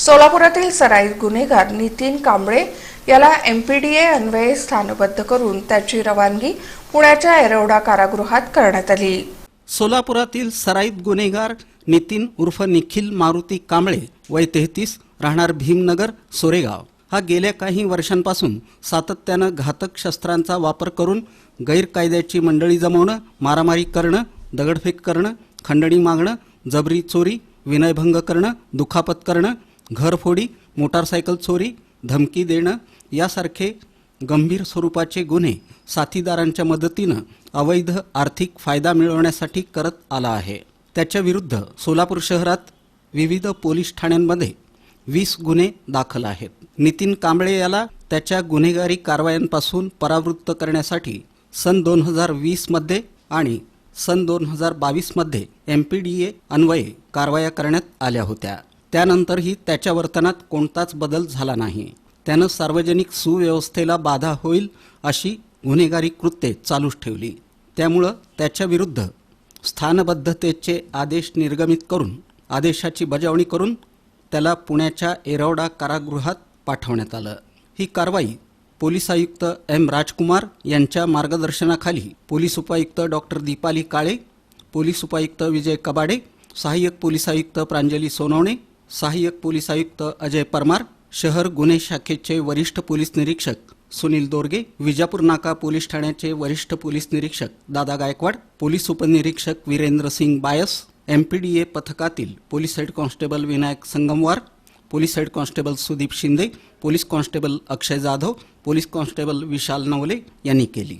सोलापुरातील सराईत गुन्हेगार नितीन कांबळे याला एमपीडीए अन्वये स्थानबद्ध करून त्याची रवानगी पुण्याच्या एरवडा कारागृहात करण्यात आली. सोलापुरातील सराईत गुन्हेगार नितीन उर्फ निखिल मारुती कांबळे वय तेहतीस राहणार भीमनगर सोरेगाव. हा गेल्या काही वर्षांपासून सातत्यानं घातक शस्त्रांचा वापर करून गैरकायद्याची मंडळी जमवणं मारामारी करणं दगडफेक करणं खंडणी मागणं जबरी चोरी विनयभंग करणं दुखापत करणं घरफोडी मोटारसायकल चोरी धमकी देणं यासारखे गंभीर स्वरूपाचे गुन्हे साथीदारांच्या मदतीनं अवैध आर्थिक फायदा मिळवण्यासाठी करत आला आहे. त्याच्या विरुद्ध सोलापूर शहरात विविध पोलीस ठाण्यांमध्ये वीस गुन्हे दाखल आहेत. नितीन कांबळे याला त्याच्या गुन्हेगारी कारवायांपासून परावृत्त करण्यासाठी सन दोन हजार वीसमध्ये आणि सन दोन हजार बावीसमध्ये एम पी डी ए अन्वये कारवाया करण्यात आल्या होत्या. त्यानंतरही त्याच्या वर्तनात कोणताच बदल झाला नाही. त्यानं सार्वजनिक सुव्यवस्थेला बाधा होईल अशी गुन्हेगारी कृत्ये चालूच ठेवली. त्यामुळं त्याच्या विरुद्ध स्थानबद्धतेचे आदेश निर्गमित करून आदेशाची बजावणी करून त्याला पुण्याच्या एरवडा कारागृहात पाठवण्यात आलं. ही कारवाई पोलीस आयुक्त एम राजकुमार यांच्या मार्गदर्शनाखाली पोलीस उपायुक्त डॉक्टर दीपाली काळे पोलीस उपायुक्त विजय कबाडे सहाय्यक पोलीस आयुक्त प्रांजली सोनवणे सहाय्यक पोलीस आयुक्त अजय परमार शहर गुन्हे शाखेचे वरिष्ठ पोलीस निरीक्षक सुनील दोरगे विजापूर नाका पोलीस ठाण्याचे वरिष्ठ पोलीस निरीक्षक दादा गायकवाड पोलीस उपनिरीक्षक वीरेंद्र सिंग बायस एमपीडीए पथकातील police head constable Vinayak Sangamwar police head constable Sudeep Shinde police constable Akshay Jadhav police constable Vishal Navale यांनी केली.